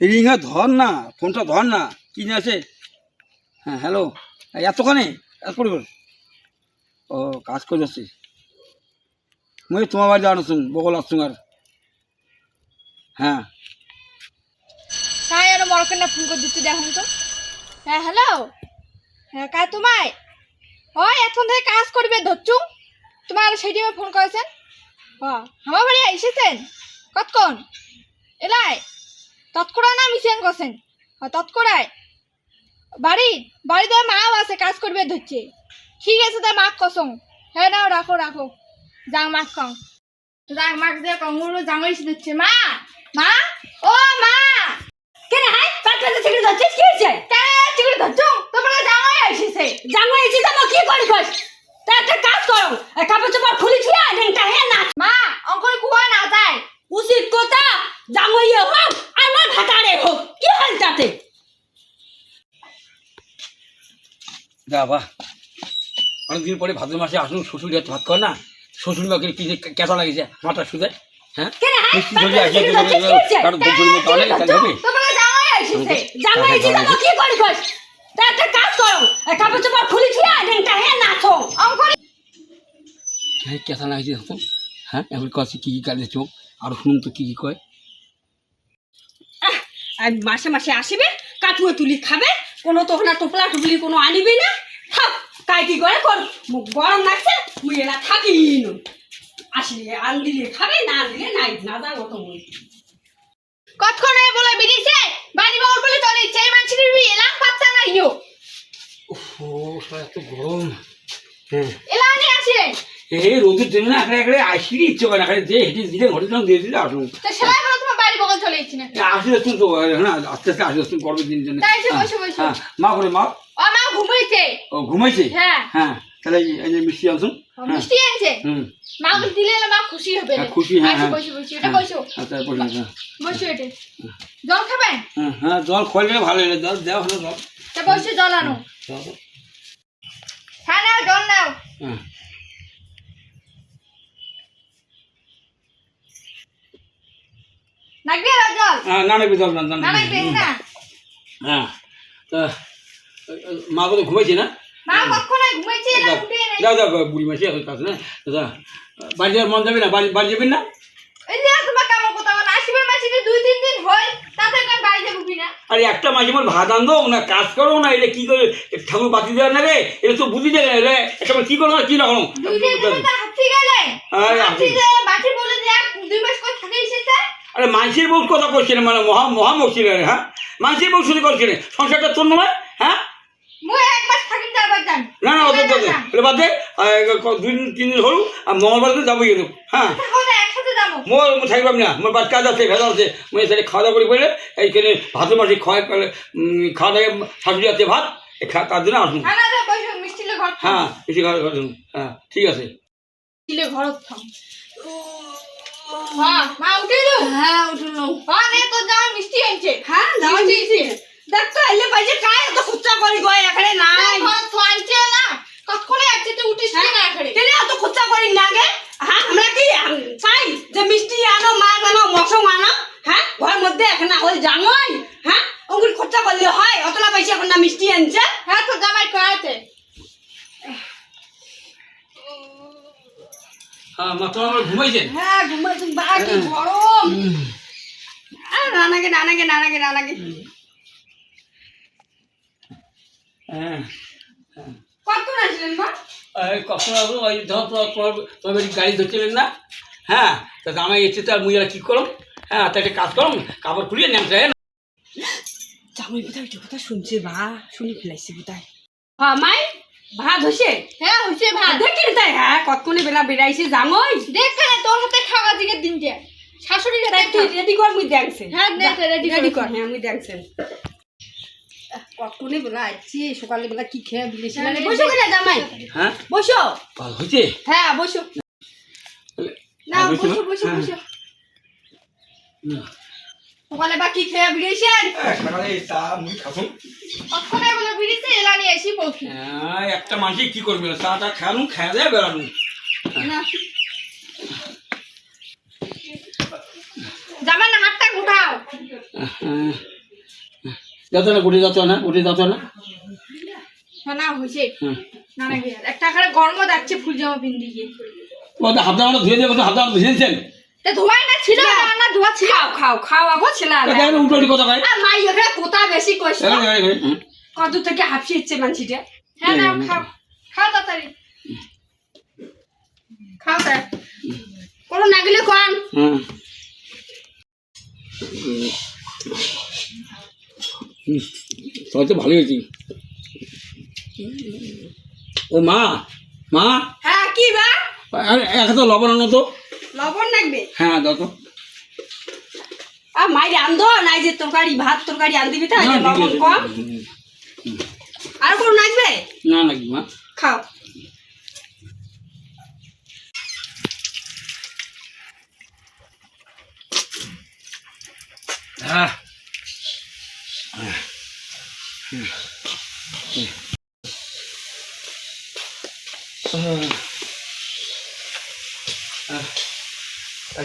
রিঙা ধর না, ফোনটা ধর না, কি নিয়ে আছে? হ্যাঁ হ্যালো এতখানে? এত করে। ও, কাজ করে যাচ্ছি। মুই তোমার বাড়ি যাওয়ানো শুন বগল আসছুন আর। হ্যাঁ। আর মরকেন না ফোন করে দিতে দেখুন তো? হ্যাঁ হ্যালো হ্যাঁ কাই তোমায়? ওই, এখন থেকে কাজ করবে ধরছু তোমার সেই টাইমে ফোন করেছেন? হ আমার বাড়ি এসেছেন? কতক্ষণ? এলাই তৎকরা না মিশন করছেন? তৎকরায় বাড়ি, বাড়িতে মাও আছে, কাজ করবে ধরছে। ঠিক আছে তাই মাক কসম। হ্যাঁ নাও, রাখো রাখো। যাং মাক কম যাং মাক দিয়ে কঙ্গুরু জামাই দিচ্ছে মা মা পাটলাতে থেকে যাচ্ছিস কি হয়েছে? চিকুড়ি তোমার জামাই এসেছে। জানো এসে তো কি করি তা একটা কাজ করো কাপড় চোপড় খুলি ছুঁয়া রেংটা হে না মা অঙ্কুর কুয়া না যায়। উচিত কথা? জানো ইয়ে হোক আমার ভাতারে হোক। কি হল তাতে? যা অনেকদিন পরে ভাদ্র মাসে আসুন শ্বশুর হাতে ভাত কর না? শ্বশুর মাকে কি যে কেঁচা লাগিয়েছে? মাথা সুদে হ্যাঁ? তোমার জামাই এসেছে তো কি করি কর তা একটা কাজ করো। কাপড় চোপড় খুলি ছুঁয়া রেংটা হে নাচো। অঙ্কুর হ্যাঁ কেঁচা লাগিয়েছে দেখো হ্যাঁ এবার কাছে কী কী কাজে চোখ? আর শুনুন তো কী কী কয়। আর মাসে মাসে আসিবে কাটুয়ে তুলি খাবে কোনো তো না টোপলা টুপলি কোনো আনিবি না। থাক কাই কি করে। কর গরম লাগছে মুই এলা থাকি নু। আসলে আনদিলে খাবে না আনদিলে নাই না যা অত মুই। কতক্ষণে বলে বেরিয়েছে? বাড়ি বাবুর বলে চলে ইচ্ছে এই মানুষের বিয়ে এলাম পাচ্ছা না ইয়ো ও এত গরম। এলা নিয়ে আসিলেন এই রোদের জন্য না এখানে এখানে আসিরই ইচ্ছে করে না এখানে যে হেঁটে দিলে সঙ্গে দিয়ে দিলে আসুন। তো সেলাই করে তোমার বাড়ি বগল চলে ইচ্ছে না আসলে তুমি তো হ্যাঁ আস্তে আস্তে আসলে তুমি গরমের দিন জন্য। তাই হ্যাঁ, বসে বসে। মা করে মা? ও মা ঘুমাইছে। ও ঘুমাইছে? হ্যাঁ। হ্যাঁ তাহলে এই- যে মিষ্টি ও, মিষ্টি আনছে? মা বলে দিলে না মা খুশি হবে হ্যাঁ, খুশি, হ্যাঁ, হ্যাঁ। বসো বসো এটা হ্যাঁ, বসো। আচ্ছা বসে হ্যাঁ। বসো এটা। জল খাবেন? হ্যাঁ, হ্যাঁ জল খোলে ভালো হলে জল দেওয়া হলো জল তা বসে জল আনো। হ্যাঁ নাও জল নাও। হ্যাঁ। জল? হ্যাঁ, না নাকি জল না না না না। হ্যাঁ তা মা বোধ ঘুমাইছে না? মা কখন ঘুমাইছে না উঠে নাই যাও যাও বুড়ি মাসি এখন কাছে না দাদা বাড়ি যাওয়ার মন যাবে না? বাড়ি বাড়ি যাবেন না? হয় আরে একটা মাঝে মাঝে ভাত আনব না কাজ করো না এটা কি করে ঠাকুর বাতি দেওয়ার না রে এটা তো বুঝি দেয় রে একটা কি করো না কি না করো গেলে। আরে, মানুষের বউ কথা করছে না মানে মহা মহা মসিল হ্যাঁ? মানুষের বউ শুধু করছে না সংসারটা তোর নয় হ্যাঁ মুই এক মাস থাকি তারপর যান না না ওদের তোদের এটা বাদ দে দুই দিন তিন দিন হলো আর মঙ্গলবার দিন যাব এরকম হ্যাঁ। তাহলে একসাথে যাব। মোর থাকলাম না মোর বাদ কাজ আছে ভেজা আছে। মই সেটা খাওয়া দাওয়া করে বলে এইখানে ভাতের মাসে খাওয়া খাওয়া দাওয়া শাশুড়ি আছে ভাত তার জন্য আসুন দাও বসে ঘর হ্যাঁ। হ্যাঁ ঠিক আছে। মিষ্টিলে ঘর থাম। হ্যাঁ মা উঠে যাও হ্যাঁ উঠল। হ্যাঁ নে তোর জামাই মিষ্টি আনছে হ্যাঁ যাও মিষ্টি দিছি দেখ তো এলে পাইছে কাই এত খুচা করি গয় এখানে নাই। ঘর তো আনছে না কতক্ষণে আসছে তুই উঠিস হ্যাঁ? না এখানে? কেন এত খুচা করি না গে। হ্যাঁ আমরা কি চাই যে মিষ্টি আনো মাছ আনো মশম আনো হ্যাঁ? ঘরের মধ্যে এখন হল জানোই হ্যাঁ? ওগুলি খরচা করলে হয় অতলা পয়সা এখন না মিষ্টি আনছে। হ্যাঁ তোর জামাই কয়াতে। হ্যাঁ মা আমার ঘুমাইছেন হ্যাঁ ঘুমাচ্ছি বা গরম। আহ, নানাগে নানাগে নানাগে হ্যাঁ। কতক্ষণ আসলেন মা? কখন আসব? ওই ধর তোমার গাড়ি ধরছিলেন না? হ্যাঁ তা আমার এসে তো আর মুই আর কি হ্যাঁ তা একটা কাজ করম কাপড় খুলিয়ে হ্যাঁ। জামাই বোধহয় ওইটা কথা শুনছে বা শুনি ফেলাইছে বোধহয় হ্যাঁ মাই ভাত হয়েছে হ্যাঁ হইছে ভাত। দেখি তাই? হ্যাঁ কতক্ষণে বেলা বেড়াইছে জামাই? দেখ না তোর হাতে খাওয়া দিকে দিনটা। শাশুড়ি তাই তুই রেডি কর মুই দেখছে। হ্যাঁ, দেখ, রেডি কর। কর হ্যাঁ মুই দেখছেন কতক্ষণে বেলা আইছি সকালে বেলা কি খেয়ে হ্যাঁ, বসো কেন জামাই? হ্যাঁ? বসো। ভালো হয়েছে? হ্যাঁ বসো। না বসো বসো বসো হ্যাঁ। না। ওখানে বা কি খেয়ে বেরিয়েছেন সকালে চা মুই বলে বিড়িতে এলা নিয়ে এসি বলছি হ্যাঁ, একটা মানুষ কি করবে? চা টা খানুন খেয়ে দেয় বেড়ানুন না। জামার না হাতটা উঠাও যত না গুটি যত না গুটি যত না। হ্যাঁ না হয়েছে না না একটা খালে গরম যাচ্ছে ফুল জামা পিন্দি গিয়ে। ও তো ধুয়ে দেবো তো দাঁড়ানো ধুয়েছেন তা ধোয়াই না ছিল না। না ধোয়া ছিল। খাও খাও খাও আগো ছেলে কেন উল্টো উল্টো কথা কয়। আর মাই এখানে কোথা বেশি এখানে, কত থেকে হাফিয়ে ইচ্ছে মানছিটা হ্যাঁ না খাও খাও তাড়াতাড়ি। খাও তাই কোনো না গেলে কোন। হুম। সবাই তো ভালোই হয়েছি ও মা মা। হ্যাঁ কি বা? আরে এক তো লবণ আনো তো। লবণ লাগবে? হ্যাঁ দাও তো। আর মাই রান্ধ নাই যে তরকারি ভাত তরকারি আন দিবি তো লবণ। কম। আর কোনো নাচবে? না নাকি মা। খাও। হ্যাঁ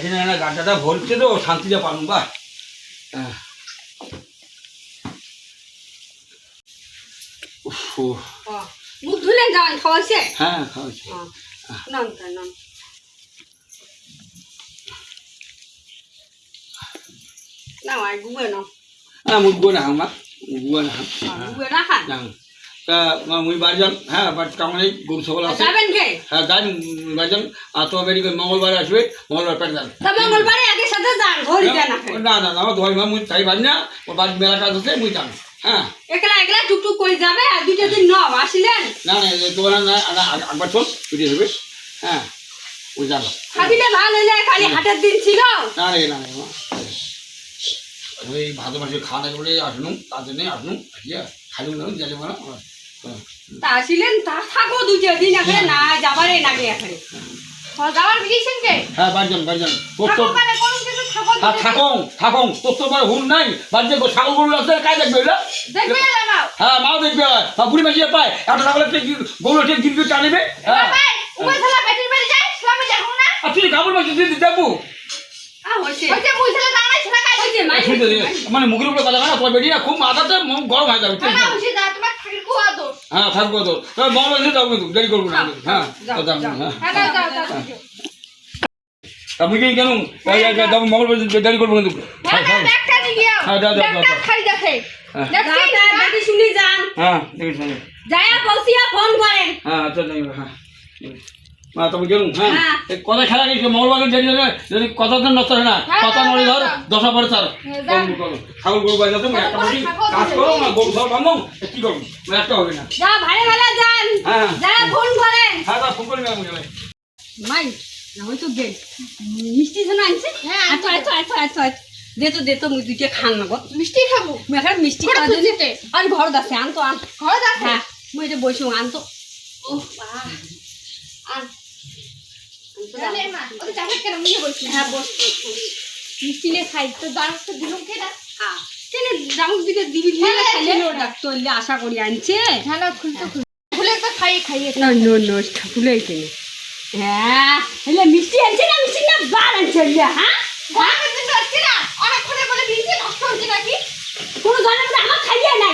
আসলে না গাড্ডাটা ভরছে তো শান্তিতে পারুন বা মুখ ধুলেন যাওয়ান খাওয়াছে হ্যাঁ খাওয়াচ্ছি নাম তাই নাম। না আর গুবে হ্যাঁ মুখ গুয়ে না মা। গুয়ে না না খান না তা মা মুই বাড়ি যান হ্যাঁ বাট কামড়ে গরু ছাগল আছে। যাবেন কে? হ্যাঁ গান বাড়ি যান আর তো বেরিয়ে মঙ্গলবার আসবে মঙ্গলবার পেটে যান তা মঙ্গলবারে আগে সাথে যান ঘড়ি দেন না না না না আমার ধোয়াই মা মুই তাই বাড়ি না ও বাড়ি মেলা কাজ আছে মুই যান হ্যাঁ। একলা একলা টুকটুক করে যাবে আর দুইটা দিন ন আসিলেন? না না এই তোমার না না একবার চল ছুটি হবে হ্যাঁ ওই যাব। খাবিলে ভালো হইলে খালি হাটের দিন ছিল। না রে না রে ওই ভাদ্র মাসে খাওয়া দাওয়া করে তার ইয়ে খালি না হ্যাঁ তা আসিলেন তা থাকো দুইটা দিন এখানে না যাবারে এখানে। কে? হ্যাঁ যান বাড়ি যান তোর তো থাকো মানে কোন থাকো হ্যাঁ থাকুন থাকুন তোর তো মানে হুন নাই। ছাগল গরু কাজ দেখবে ওইটা না হ্যাঁ মাও দেখবে। বা বুড়ি মাসিয়ে পায় একটা ছাগলের থেকে গরু ঠিক গিরগির টানিবে? হ্যাঁ। না? আর তুই কাপড় মাসি দিয়ে দেখব আ হইছে ওই যে মুই থালা দাঁড়াই ছিল কাজ হইছে মাই শুনতে দে। মানে মুখের উপরে কথা না তোমার খুব মাথাতে গরম হয়ে যাবে না হইছে যা তোমার থাকির কুয়া দোষ হ্যাঁ থাকব তো। মঙ্গল দিন যাব কিন্তু। দেরি করব না। হ্যাঁ যাও, যাও। হ্যাঁ। হ্যাঁ যাও যাও যাও। যাও। তা মুখে কেন মঙ্গল দিন দেরি করব কিন্তু। হ্যাঁ হ্যাঁ যাও, যাও, যাও। হ্যাঁ। দেখি শুনি হ্যাঁ হ্যাঁ আচ্ছা হ্যাঁ। মা তুমি গেলুম হ্যাঁ? হ্যাঁ। কথা খেলা গেছে মঙ্গলবার দেরি যদি কথা তো নষ্ট হয় না? কথা হ্যাঁ, নড়ে ধর। দশা পরে তার যান। ছাগল গরু বাজা তুমি একটা বলি কাজ করো না গরু সব বান্ধব কি করব? মানে একটা হবে না। যা ভালো ভালো যান হ্যাঁ যায়া ফোন করেন হ্যাঁ তা ফোন করবি আমি মাই না হয়তো গেল মিষ্টি যেন আনছে? হ্যাঁ, এত এত এত এত দে তো দে তো মুই দুইটা খান না মিষ্টি খাব। এখন মিষ্টি কোটা খাওয়া জন্য? আর ঘর দাসে আনতো আন। ঘরে দেখো হ্যাঁ মুই এটা বসে আনতো ও বাহ। আন আনতো জানে আন। মা ওই জায়গা কেন মুই বলছি হ্যাঁ বস। মিষ্টি নে খাই তো দাঁড় তো দিলুম কে না হ্যাঁ। কেন জামুক দিকে দিবি হ্যাঁ, নিয়ে খাইলে ছিল না। আশা করি আনছে। হ্যাঁ না খুলতে খুলতে। খুলে একবার খাইয়ে খাইয়ে না নো নো ঠাকুলাই কেন হ্যাঁ হেলে মিষ্টি আনছে না মিষ্টি না বার আনছে হ্যাঁ? ঘরের দিন আসছে না অনেকক্ষণে বলে বিড়িতে নষ্ট হচ্ছে নাকি? কোনো ধরনের আমার খাইয়ে নাই